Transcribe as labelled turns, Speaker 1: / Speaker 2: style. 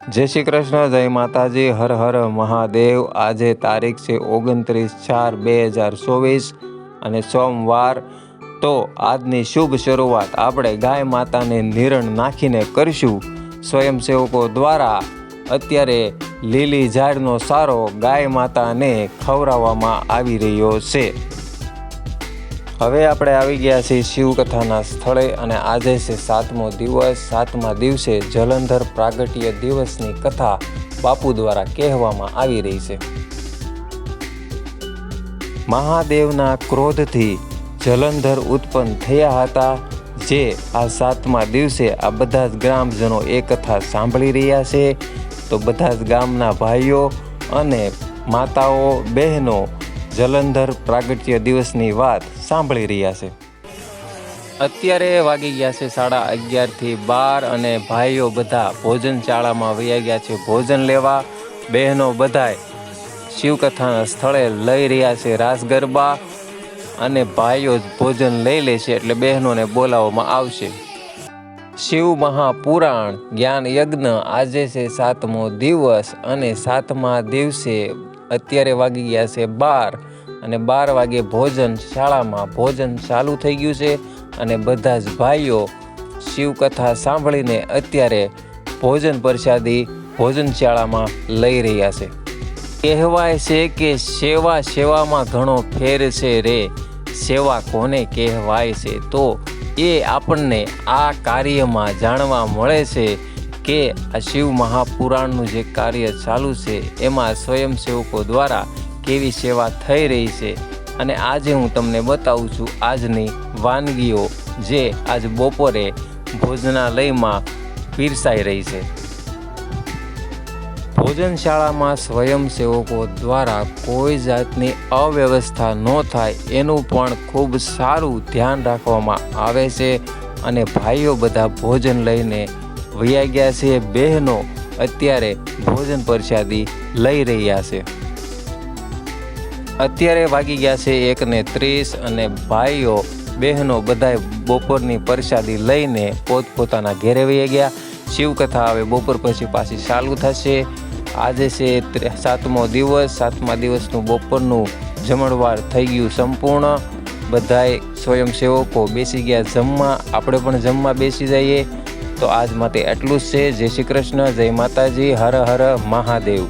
Speaker 1: જય શ્રી કૃષ્ણ, જય માતાજી, હર હર મહાદેવ. આજે તારીખ છે ઓગણત્રીસ ચાર બે હજાર ચોવીસ અને સોમવાર. તો આજની શુભ શરૂઆત આપણે ગાય માતાને નિરણ નાખીને કરીશું. સ્વયંસેવકો દ્વારા અત્યારે લીલી ઝાડનો સારો ગાય માતાને ખવડાવવામાં આવી રહ્યો છે. હવે આપણે આવી ગયા છીએ શિવકથાના સ્થળે અને આજે છે સાતમો દિવસ. સાતમા દિવસે જલંધર પ્રાગટ્ય દિવસની કથા બાપુ દ્વારા કહેવામાં આવી રહી છે. મહાદેવના ક્રોધથી જલંધર ઉત્પન્ન થયા હતા, જે આ સાતમા દિવસે આ બધા જ ગ્રામજનો એ કથા સાંભળી રહ્યા છે. તો બધા જ ગામના ભાઈઓ અને માતાઓ, બહેનો જલંધર પ્રાગટ્ય દિવસની વાત સાંભળી રહ્યા છે. અત્યારે વાગી ગયા છે સાડા અગિયારથી બાર અને ભાઈઓ બધા ભોજનશાળામાં વૈયા ગયા છે. ભોજન લેવા બહેનો બધાય શિવકથાના સ્થળે લઈ રહ્યા છે રાસ ગરબા અને ભાઈઓ ભોજન લઈ લે છે એટલે બહેનોને બોલાવવામાં આવશે. શિવ મહાપુરાણ જ્ઞાન યજ્ઞ આજે છે સાતમો દિવસ અને સાતમા દિવસે અત્યારે વાગી ગયા છે બાર અને બાર વાગે ભોજન શાળામાં ભોજન ચાલુ થઈ ગયું છે અને બધા જ ભાઈઓ શિવકથા સાંભળીને અત્યારે ભોજન પ્રસાદી ભોજનશાળામાં લઈ રહ્યા છે. કહેવાય છે કે સેવા સેવામાં ઘણો ફેર છે રે. સેવા કોને કહેવાય છે? તો એ આપણને આ કાર્યમાં જાણવા મળે છે કે આ શિવ મહાપુરાણનું જે કાર્ય ચાલુ છે, એમાં સ્વયંસેવકો દ્વારા કેવી સેવા થઈ રહી છે અને આજે હું તમને બતાવું છું આજની વાનગીઓ જે આજ બપોરે ભોજનાલયમાં પીરસાઈ રહી છે. ભોજનશાળામાં સ્વયંસેવકો દ્વારા કોઈ જાતની અવ્યવસ્થા ન થાય એનું પણ ખૂબ સારું ધ્યાન રાખવામાં આવે છે અને ભાઈઓ બધા ભોજન લઈને વયા ગયા છે બહેનો અત્યારે ભોજન પ્રસાદી લઈ રહ્યા છે. અત્યારે વાગી ગયા છે એકને ત્રીસ અને ભાઈઓ, બહેનો બધાય બપોરની પ્રસાદી લઈને પોતપોતાના ઘેરે વહી ગયા. શિવકથા હવે બપોર પછી પાછી ચાલુ થશે. આજે છે સાતમો દિવસ, સાતમા દિવસનું બપોરનું જમણવાર થઈ ગયું સંપૂર્ણ. બધાય સ્વયંસેવકો બેસી ગયા જમવા, આપણે પણ જમવા બેસી જઈએ. તો આજ માટે એટલું જ છે. જય શ્રી કૃષ્ણ જય માતાજી હર હર મહાદેવ.